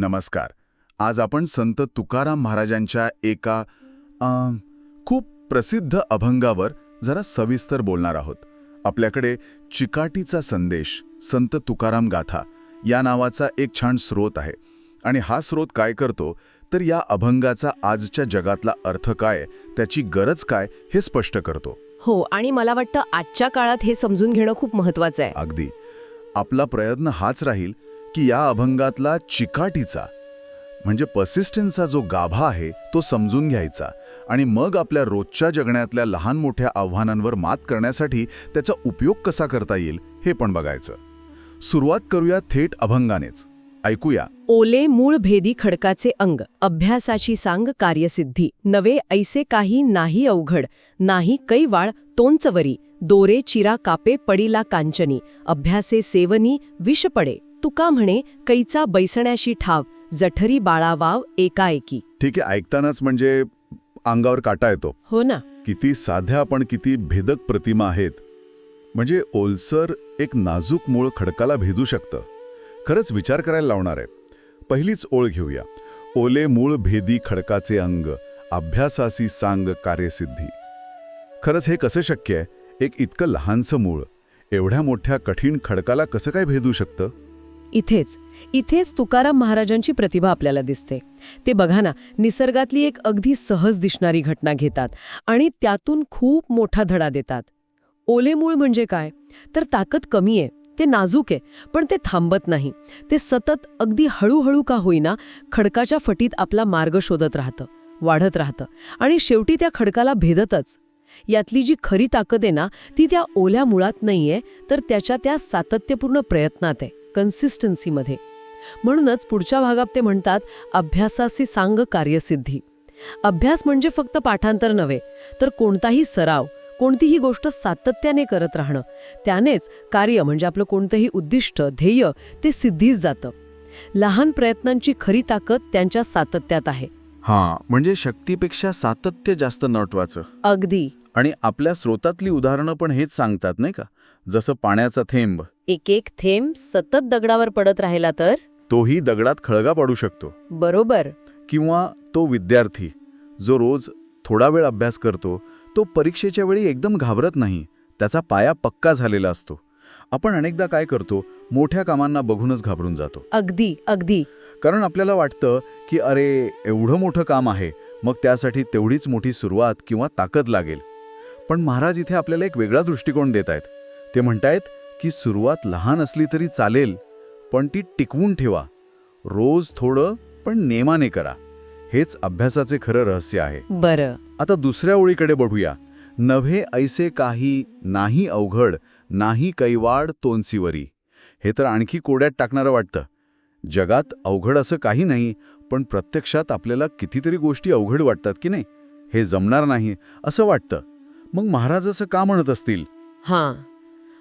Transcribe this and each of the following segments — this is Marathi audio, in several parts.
नमस्कार. आज आपण संत तुकाराम महाराजांच्या एका खूप प्रसिद्ध अभंगावर जरा सविस्तर बोलणार आहोत. आपल्याकडे चिकाटीचा संदेश संत तुकाराम गाथा या नावाचा एक छान स्रोत आहे. आणि हा स्रोत काय करतो? तर या अभंगाचा आजच्या जगातला अर्थ काय? त्याची गरज काय? हे स्पष्ट करतो. हो आणि मला वाटतं आजच्या काळात हे समजून घेणं खूप महत्वाचं आहे. अगदी. आपला प्रयत्न हाच राहील की या अभंगातला चिकाटीचा म्हणजे पर्सिस्टन्सचा जो गाभा आहे तो समजून घ्यायचा आणि मग आपल्या रोजच्या जगण्यातल्या लहान मोठ्या आव्हानांवर मात करण्यासाठी त्याचा उपयोग कसा करता येईल हे पण बघायचं. सुरुवात करूया थेट अभंगानेच. ऐकूया. ओले मूळ भेदी खडकाचे अंग अभ्यासाची सांग कार्यसिद्धी नवे ऐसे काही नाही अवघड नाही कैवाळ तोंचवरी दोरे चिरा कापे पडिला कांचनी अभ्यासे सेवनी विष पडे. तुका म्हणे कैचा बैसण्याशी ठाव जठरी बाळावाव एकाएकी. ठीक आहे ऐकतानाच म्हणजे अंगावर काटा येतो. हो ना. किती साध्या पण किती भेदक प्रतिमा आहेत. म्हणजे ओलसर एक नाजूक मूळ खडकाला भेदू शकतं. खरंच विचार करायला लावणार आहे. पहिलीच ओळ घेऊया. ओले मूळ भेदी खडकाचे अंग अभ्यासासी सांग कार्यसिद्धी. खरंच हे कसं शक्य आहे? एक इतकं लहानसं मूळ. एवढ्या मोठ्या कठीण खडकाला कसं काय भेदू शकतं? इथेच. इथेच तुकाराम महाराजांची प्रतिभा आपल्याला दिसते. ते बघा ना निसर्गातली एक अगदी सहज दिसणारी घटना घेतात आणि त्यातून खूप मोठा धडा देतात. ओले मूळ म्हणजे काय? तर ताकद कमी आहे ते नाजूक आहे पण ते थांबत नाही. ते सतत अगदी हळूहळू का होईना खडकाच्या फटीत आपला मार्ग शोधत राहतं वाढत राहतं आणि शेवटी त्या खडकाला भेदतच. यातली जी खरी ताकद आहे ना ती त्या ओल्या मुळात नाहीये तर त्याच्या त्या सातत्यपूर्ण प्रयत्नात आहे. कन्सिस्टन्सीमध्ये म्हणूनच पुढच्या भागात ते म्हणतात अभ्यासासी सांग कार्यसिद्धी. अभ्यास म्हणजे फक्त पाठांतर नव्हे तर कोणताही सराव कोणतीही गोष्ट सातत्याने करत राहणं. त्यानेच कार्य म्हणजे आपलं कोणतंही उद्दिष्ट ध्येय ते सिद्धीच जातं. लहान प्रयत्नांची खरी ताकद त्यांच्या सातत्यात आहे. हां म्हणजे शक्तीपेक्षा सातत्य जास्त महत्वाचं अगदी. आणि आपल्या स्रोतातली उदाहरणं पण हेच सांगतात नाही का? जसं पाण्याचा थेंब. एक एक थेंब सतत दगडावर पडत राहिला तर? तोही दगडात खळगा पाडू शकतो. बरोबर. किंवा तो विद्यार्थी जो रोज थोडा वेळ अभ्यास करतो तो परीक्षेच्या वेळी एकदम घाबरत नाही. त्याचा पाया पक्का झालेला असतो. आपण अनेकदा काय करतो मोठ्या कामांना बघूनच घाबरून जातो. अगदी अगदी. कारण आपल्याला वाटतं की अरे एवढं मोठं काम आहे मग त्यासाठी तेवढीच मोठी सुरुवात किंवा ताकद लागेल. पण महाराज इथे आपल्याला एक वेगळा दृष्टिकोन देत आहेत. ते म्हणतायत की सुरुवात लहान असली तरी चालेल पण ती टिकवून ठेवा. रोज थोडं पण नेमाने करा. हेच अभ्यासाचे खरं रहस्य आहे. बरं. आता दुसऱ्या ओळीकडे बघूया. नव्हे ऐसे काही नाही अवघड नाही कैवाड तोंसीवरी हे तर आणखी कोड्यात टाकणारं वाटतं. जगात अवघड असं काही नाही पण प्रत्यक्षात आपल्याला कितीतरी गोष्टी अवघड वाटतात की नाही? हे जमणार नाही असं वाटतं. मग महाराज असं का म्हणत असतील? हां.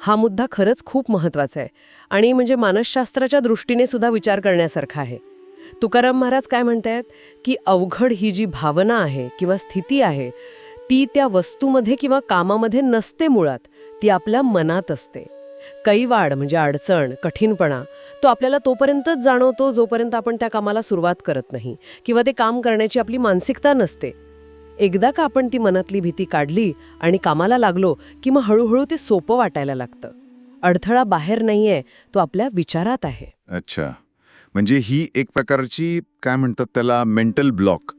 हा मुद्दा खरंच खूप महत्त्वाचा आहे. आणि म्हणजे मानसशास्त्राच्या दृष्टीने सुद्धा विचार करण्यासारखा आहे. तुकाराम महाराज काय म्हणतायत? की अवघड ही जी भावना आहे किंवा स्थिती आहे ती त्या वस्तूमध्ये किंवा कामामध्ये नसते मुळात ती आपल्या मनात असते. कैवाड म्हणजे अडचण कठीणपणा तो आपल्याला तोपर्यंतच जाणवतो जोपर्यंत आपण त्या कामाला सुरुवात करत नाही किंवा ते काम करण्याची आपली मानसिकता नसते. एकदा का आपण ती मनातली भीती काढली आणि कामाला लागलो की मग हळूहळू ते सोपं वाटायला लागतं. अडथळा बाहेर नाहीये तो आपल्या विचारात आहे. अच्छा. म्हणजे ही एक प्रकारची काय म्हणतात त्याला मेंटल ब्लॉक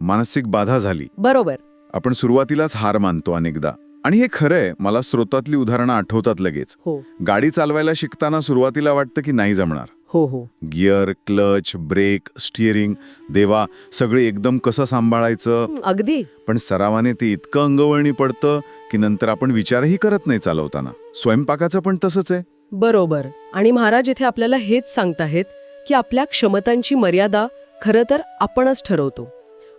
मानसिक बाधा झाली. बरोबर. आपण सुरुवातीलाच हार मानतो अनेकदा. आणि हे खरं आहे मला स्रोतातली उदाहरणं आठवतात लगेच. हो. गाडी चालवायला शिकताना सुरुवातीला वाटतं की नाही जमणार. हो हो. Gear clutch brake steering. देवा सगळे एकदम कसं सांभाळायचं? अगदी. पण सरावाने ते इतकं अंगवळणी पडतं की नंतर आपण विचारही करत नाही चालवताना. स्वयंपाकाचं पण तसंच आहे. बरोबर. आणि महाराज इथे आपल्याला हेच सांगताहेत की आपल्या क्षमतांची मर्यादा खरं तर आपणच ठरवतो.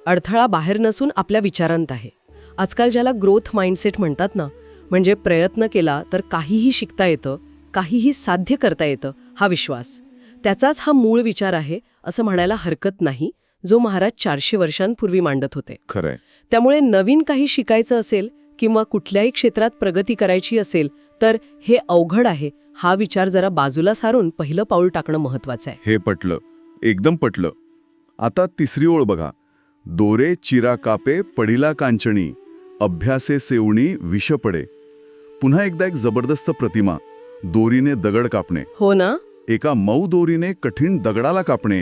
अडथळा बाहेर नसून आपल्या विचारांत आहे. आजकाल ज्याला ग्रोथ माइंडसेट म्हणतात ना म्हणजे प्रयत्न केला तर काहीही शिकता येतं काहीही साध्य करता येतं हा विश्वास. त्याचाच हा मूळ विचार आहे असं म्हणायला हरकत नाही जो महाराज चारशे वर्षांपूर्वी मांडत होते. खरंय. त्यामुळे नवीन काही शिकायचं असेल किंवा कुठल्याही क्षेत्रात प्रगती करायची असेल तर हे अवघड आहे हा विचार जरा बाजूला सारून पहिलं पाऊल टाकणं महत्वाचं आहे. हे पटलं. एकदम पटलं. आता तिसरी ओळ बघा. दोरे चिरा कापे पडिला कांचणी अभ्यासे सेवणी विष पडे. पुन्हा एकदा एक जबरदस्त प्रतिमा दोरीने दगड कापणे. हो ना? एका मऊ दोरीने कठीण दगडाला कापणे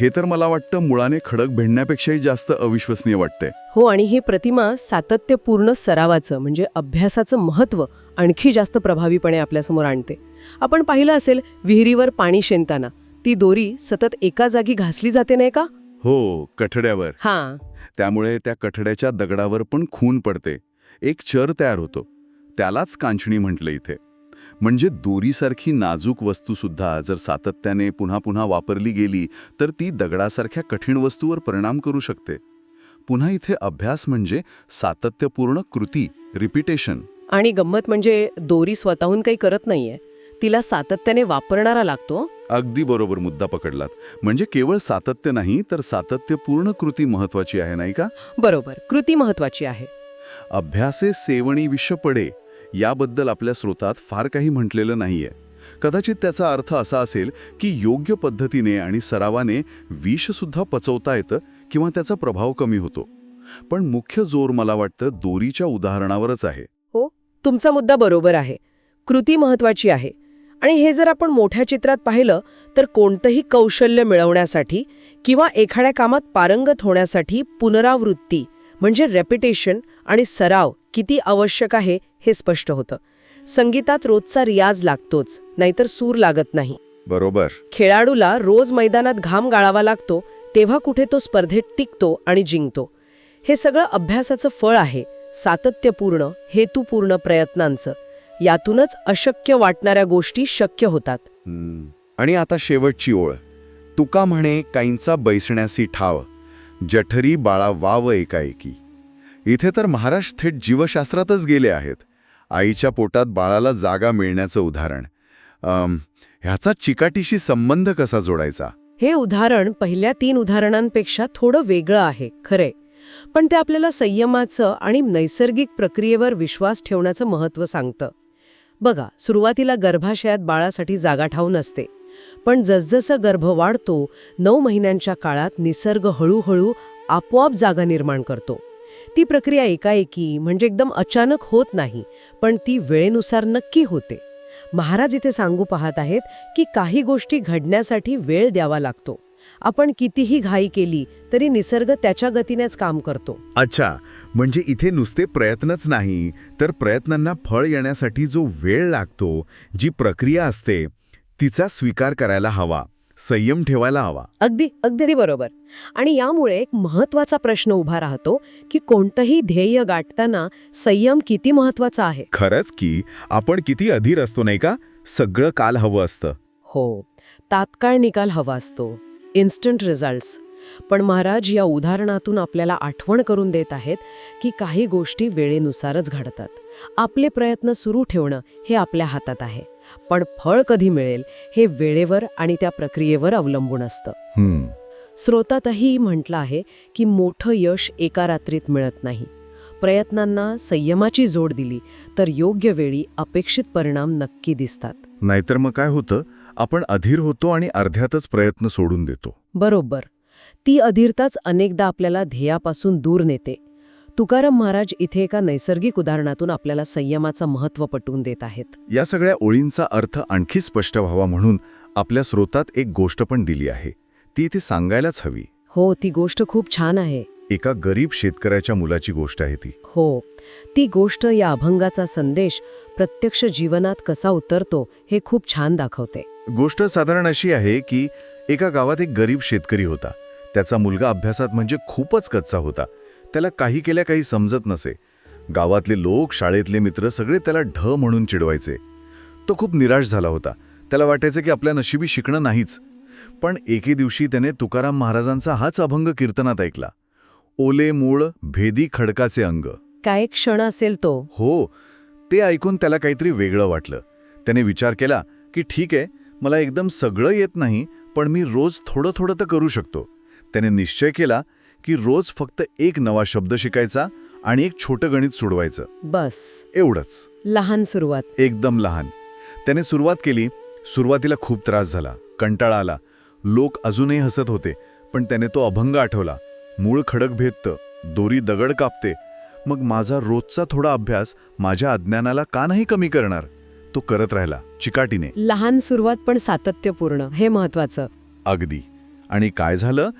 हे तर मला वाटतं मुळाने खडक भेडण्यापेक्षाही जास्त अविश्वसनीय वाटते हो आणि ही प्रतिमा सातत्यपूर्ण सरावाचं म्हणजे अभ्यासाचं महत्त्व आणखी जास्त प्रभावीपणे आपल्यासमोर आणते. आपण पाहिलं असेल विहिरीवर पाणी शेणताना. ती दोरी सतत एका जागी घासली जाते नाही का? हो कठड्यावर. हां. त्यामुळे त्या कठड्याच्या दगडावर पण खून पडते. एक चर तयार होतो. त्यालाच कांचणी म्हटलं इथे. म्हणजे दोरीसारखी नाजूक वस्तू सुद्धा जर सातत्याने पुन्हा पुन्हा वापरली गेली तर ती दगडासारख्या कठीण वस्तूवर परिणाम करू शकते. पुन्हा इथे अभ्यास म्हणजे सातत्यपूर्ण कृती रिपिटेशन. आणि गंमत म्हणजे दोरी स्वतःहून काही करत नाहीये. तिला सातत्याने वापरणारा लागतो? अगदी बरोबर मुद्दा पकडलात. म्हणजे केवळ सातत्य नाही तर सातत्यपूर्ण कृती महत्वाची आहे नाही का? बरोबर. कृती महत्वाची आहे. अभ्यासे सेवणी विष पडे याबद्दल आपल्या स्रोतात फार काही म्हटलेलं नाहीये. कदाचित त्याचा अर्थ असा असेल की योग्य पद्धतीने आणि सरावाने विषसुद्धा पचवता येतं किंवा त्याचा प्रभाव कमी होतो. पण मुख्य जोर मला वाटतं दोरीच्या उदाहरणावरच आहे. हो तुमचा मुद्दा बरोबर आहे. कृती महत्वाची आहे. आणि हे जर आपण मोठ्या चित्रात पाहिलं तर कोणतंही कौशल्य मिळवण्यासाठी किंवा एखाद्या कामात पारंगत होण्यासाठी पुनरावृत्ती म्हणजे रेपिटेशन आणि सराव किती आवश्यक आहे हे स्पष्ट होतं. संगीतात रोजचा रियाज लागतोच नाहीतर सूर लागत नाही. बरोबर. खेळाडूला रोज मैदानात घाम गाळावा लागतो तेव्हा कुठे तो स्पर्धेत टिकतो आणि जिंकतो. हे सगळं अभ्यासाचं फळ आहे सातत्यपूर्ण हेतुपूर्ण प्रयत्नांचं. यातूनच अशक्य वाटणाऱ्या गोष्टी शक्य होतात. आणि आता शेवटची ओळ. तुका म्हणे काहींचा बैसण्यासी ठाव. जठरी बाळा वाव एकाएकी. इथे तर महाराज थेट जीवशास्त्रातच गेले आहेत. आईच्या पोटात बाळाला जागा मिळण्याचं उदाहरण. ह्याचा चिकाटीशी संबंध कसा जोडायचा? हे उदाहरण पहिल्या तीन उदाहरणांपेक्षा थोडं वेगळं आहे खरे पण ते आपल्याला संयमाचं आणि नैसर्गिक प्रक्रियेवर विश्वास ठेवण्याचं महत्त्व सांगतं. बघा सुरुवातीला गर्भाशयात बाळासाठी जागा ठाऊन असते. पण जसजसं गर्भ वाढतो नऊ महिन्यांच्या काळात निसर्ग हळूहळू आपोआप जागा निर्माण करतो. ती प्रक्रिया एकाएकी म्हणजे एकदम अचानक होत नाही पण ती वेळेनुसार नक्की होते. महाराज इथे सांगू पाहत आहेत की काही गोष्टी घडण्यासाठी वेळ द्यावा लागतो. आपण कितीही घाई केली तरी निसर्ग त्याच्या गतीनेच काम करतो. अच्छा म्हणजे इथे नुसते प्रयत्नच नाही तर प्रयत्नांना फळ येण्यासाठी जो वेळ लागतो जी प्रक्रिया असते तिचा स्वीकार करायला हवा. संयम ठेवायला हवा. अगदी अगदी बरोबर. आणि यामुळे एक महत्त्वाचा प्रश्न उभा राहतो की कोणतंही ध्येय गाठताना संयम किती महत्त्वाचा आहे? खरंच की आपण किती अधीर असतो नाही का? सगळं काल हवं असतं. हो तात्काळ निकाल हवा असतो. इन्स्टंट रिझल्ट्स पण महाराज या उदाहरणातून आपल्याला आठवण करून देत आहेत की काही गोष्टी वेळेनुसारच घडतात. आपले प्रयत्न सुरू ठेवणं हे आपल्या हातात आहे. पण फळ कधी मिळेल हे वेळेवर आणि त्या प्रक्रियेवर अवलंबून असतं. स्रोतातही म्हटलं आहे की मोठं यश एका रात्रीत मिळत नाही. प्रयत्नांना संयमाची जोड दिली तर योग्य वेळी अपेक्षित परिणाम नक्की दिसतात. नाहीतर मग काय होतं? आपण अधीर होतो आणि अर्ध्यातच प्रयत्न सोडून देतो. बरोबर. ती अधीरताच अनेकदा आपल्याला ध्येयापासून दूर नेते. तुकाराम महाराज इथे एका नैसर्गिक उदाहरणातून आपल्याला संयमाचं महत्त्व पटवून देत आहेत. या सगळ्या ओळींचा अर्थ आणखी स्पष्ट व्हावा म्हणून आपल्या स्रोतात एक गोष्ट पण दिली आहे. ती इथे सांगायलाच हवी. हो ती गोष्ट खूप छान आहे. एका गरीब शेतकऱ्याच्या मुलाची गोष्ट आहे ती. हो ती गोष्ट या अभंगाचा संदेश प्रत्यक्ष जीवनात कसा उतरतो हे खूप छान दाखवते. गोष्ट साधारण अशी आहे की एका गावात एक गरीब शेतकरी होता. त्याचा मुलगा अभ्यासात म्हणजे खूपच कच्चा होता. त्याला काही केल्या काही समजत नसे. गावातले लोक शाळेतले मित्र सगळे त्याला ढ म्हणून चिडवायचे. तो खूप निराश झाला होता. त्याला वाटायचं की आपल्या नशिबी शिकणं नाहीच. पण एके दिवशी त्याने तुकाराम महाराजांचा हाच अभंग कीर्तनात ऐकला. ओले मूळ भेदी खडकाचे अंग. काय क्षण असेल तो. हो ते ऐकून त्याला काहीतरी वेगळं वाटलं. त्याने विचार केला की ठीक आहे मला एकदम सगळं येत नाही पण मी रोज थोडं थोडं तर करू शकतो. त्याने निश्चय केला की रोज फक्त एक नवा शब्द शिकायचा आणि एक छोटं गणित सोडवायचं. बस. एवढंच. लहान सुरुवात. एकदम लहान. त्याने सुरुवात केली सुरुवातीला खूप त्रास झाला कंटाळा आला. लोक अजूनही हसत होते पण त्याने तो अभंग आठवला. मूळ खडक भेदतं दोरी दगड कापते. मग माझा रोजचा थोडा अभ्यास माझ्या अज्ञानाला का नाही कमी करणार? तो करत राहिला चिकाटीने. लहान सुरुवात पण सातत्यपूर्ण हे महत्वाचं अगदी. आणि काय झालं?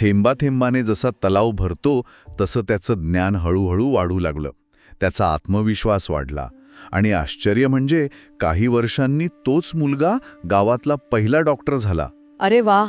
थेंबा थेंबाने जसा तलाव भरतो तसं त्याचं ज्ञान हळूहळू वाढू लागलं. त्याचा आत्मविश्वास वाढला. आणि आश्चर्य म्हणजे काही वर्षांनी तोच मुलगा गावातला पहिला डॉक्टर झाला. अरे वा!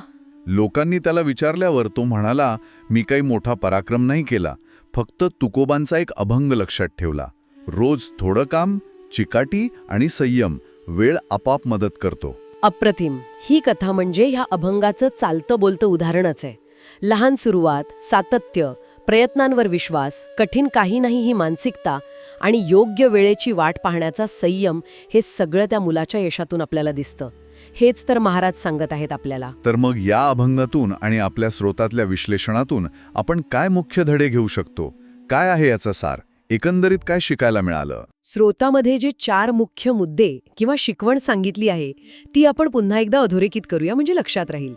लोकांनी त्याला विचारल्यावर तो म्हणाला मी काही मोठा पराक्रम नाही केला. फक्त तुकोबांचा एक अभंग लक्षात ठेवला. रोज थोडं काम चिकाटी आणि संयम वेळ आपाप मदत करतो. अप्रतिम. ही कथा म्हणजे ह्या अभंगाचं चालतं बोलतं उदाहरणच आहे. लहान सुरुवात सातत्य प्रयत्नांवर विश्वास कठीण काही नाही ही मानसिकता आणि योग्य वेळेची वाट पाहण्याचा संयम हे सगळं त्या मुलाच्या यशातून आपल्याला दिसतं. हेच तर महाराज सांगत आहेत आपल्याला. तर मग या अभंगातून आणि आपल्या स्रोतातल्या विश्लेषणातून आपण काय मुख्य धडे घेऊ शकतो? काय आहे याचा सार? एकंदरीत काय शिकायला मिळालं? स्रोतामध्ये जे चार मुख्य मुद्दे किंवा शिकवण सांगितली आहे ती आपण पुन्हा एकदा अधोरेखित करूया म्हणजे लक्षात राहील.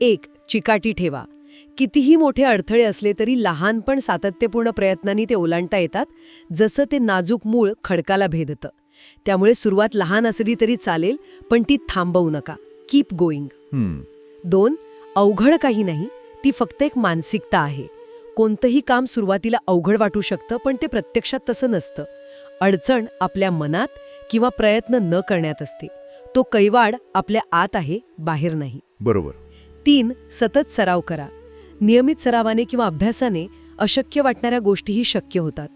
एक चिकाटी ठेवा. कितीही मोठे अडथळे असले तरी लहान पण सातत्यपूर्ण प्रयत्नांनी ते ओलांडता येतात जसं ते नाजूक मूळ खडकाला भेदतं. त्यामुळे सुरुवात लहान असली तरी चालेल पण ती थांबवू नका. कीप गोईंग दोन अवघड काही नाही ती फक्त एक मानसिकता आहे. कोणतंही काम सुरुवातीला अवघड वाटू शकतं पण ते प्रत्यक्षात तसं नसतं. अडचण आपल्या मनात किंवा प्रयत्न न करण्यात असते. तो कैवाड आपल्या आत आहे बाहेर नाही. बरोबर. तीन सतत सराव करा. नियमित सरावाने किंवा अभ्यासाने अशक्य वाटणाऱ्या गोष्टीही शक्य होतात.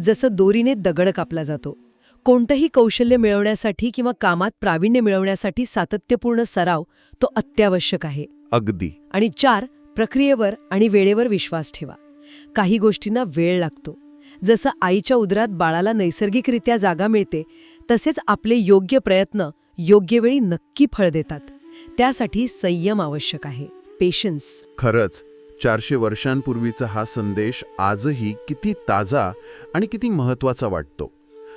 जसं दोरीने दगड कापला जातो. कोणतंही कौशल्य मिळवण्यासाठी किंवा कामात प्रावीण्य मिळवण्यासाठी सातत्यपूर्ण सराव तो अत्यावश्यक आहे. अगदी. आणि चार प्रक्रियेवर आणि वेळेवर विश्वास ठेवा. काही गोष्टींना वेळ लागतो. जसं आईच्या उदरात बाळाला नैसर्गिकरित्या जागा मिळते तसेच आपले योग्य प्रयत्न योग्य वेळी नक्की फळ देतात. त्यासाठी संयम आवश्यक आहे. पेशन्स. खरंच. चारशे वर्षांपूर्वीचा हा संदेश आजही किती ताजा आणि किती महत्त्वाचा वाटतो.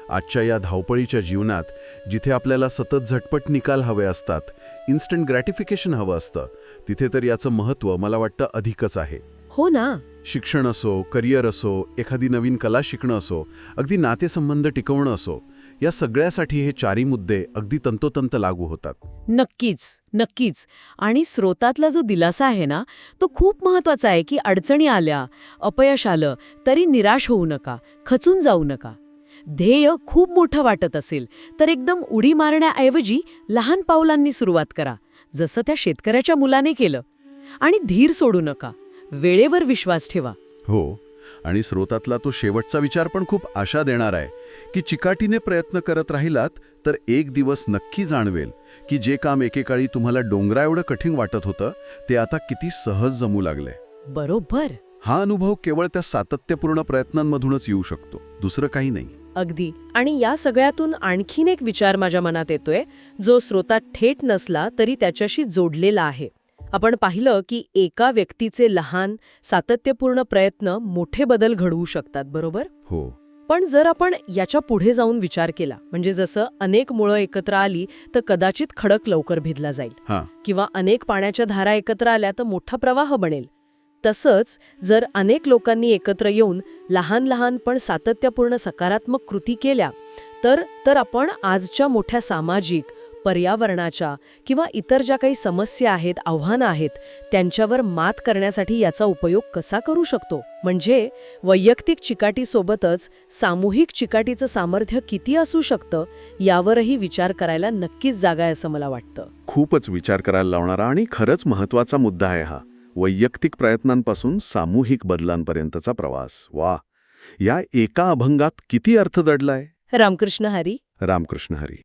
आजच्या या धावपळीच्या जीवनात जिथे आपल्याला सतत झटपट निकाल हवे असतात इन्स्टंट ग्रॅटिफिकेशन हवं असतं तिथे तर याचं महत्त्व मला वाटतं अधिकच आहे. हो ना. शिक्षण असो करिअर असो एखादी नवीन कला शिकणं असो अगदी नातेसंबंध टिकवणं असो या सगळ्यासाठी हे चारी मुद्दे अगदी तंतोतंत लागू होतात. नक्कीच नक्कीच. आणि स्रोतातला जो दिलासा आहे ना तो खूप महत्त्वाचा आहे की अडचणी आल्या अपयश आलं तरी निराश होऊ नका खचून जाऊ नका. ध्येय खूप मोठं वाटत असेल तर एकदम उडी मारण्याऐवजी लहान पावलांनी सुरुवात करा जसं त्या शेतकऱ्याच्या मुलाने केलं. आणि धीर सोडू नका वेळेवर विश्वास ठेवा. हो. आणि स्रोतातला तो शेवटचा विचार पण खूप आशा देणार आहे. की चिकाटीने प्रयत्न करत राहिलात तर एक दिवस नक्की जाणवेल की जे काम एकेकाळी तुम्हाला डोंगरा एवढं कठीण वाटत होतं ते आता किती सहज जमू लागले. बरोबर. हा अनुभव केवळ त्या सातत्यपूर्ण प्रयत्नांमधूनच येऊ शकतो दुसरं काही नाही. अगदी. आणि या सगळ्यातून आणखीन एक विचार माझ्या मनात येतोय जो स्रोतात थेट नसला तरी त्याच्याशी जोडलेला आहे. आपण पाहिलं की एका व्यक्तीचे लहान सातत्यपूर्ण प्रयत्न मोठे बदल घडवू शकतात बरोबर? हो. पण जर आपण याच्यापुढे जाऊन विचार केला म्हणजे जसं अनेक मुळं एकत्र आली तर कदाचित खडक लवकर भिदला जाईल. हां. किंवा अनेक पाण्याच्या धारा एकत्र आल्या तर मोठा प्रवाह बनेल. तसंच जर अनेक लोकांनी एकत्र येऊन लहान लहान पण सातत्यपूर्ण सकारात्मक कृती केल्या तर तर आपण आजच्या मोठ्या सामाजिक पर्यावरणाच्या किंवा इतर ज्या काही समस्या आहेत आव्हानं आहेत त्यांच्यावर मात करण्यासाठी याचा उपयोग कसा करू शकतो? म्हणजे वैयक्तिक चिकाटीसोबतच सामूहिक चिकाटीचं सामर्थ्य किती असू शकतं यावरही विचार करायला नक्कीच जागा आहे असं मला वाटतं. खूपच विचार करायला लावणारा आणि खरंच महत्त्वाचा मुद्दा आहे हा. वैयक्तिक प्रयत्नांपासून सामूहिक बदलांपर्यंतचा प्रवास. वा या एका अभंगात किती अर्थ दडलाय? रामकृष्ण हरी. रामकृष्ण हरी.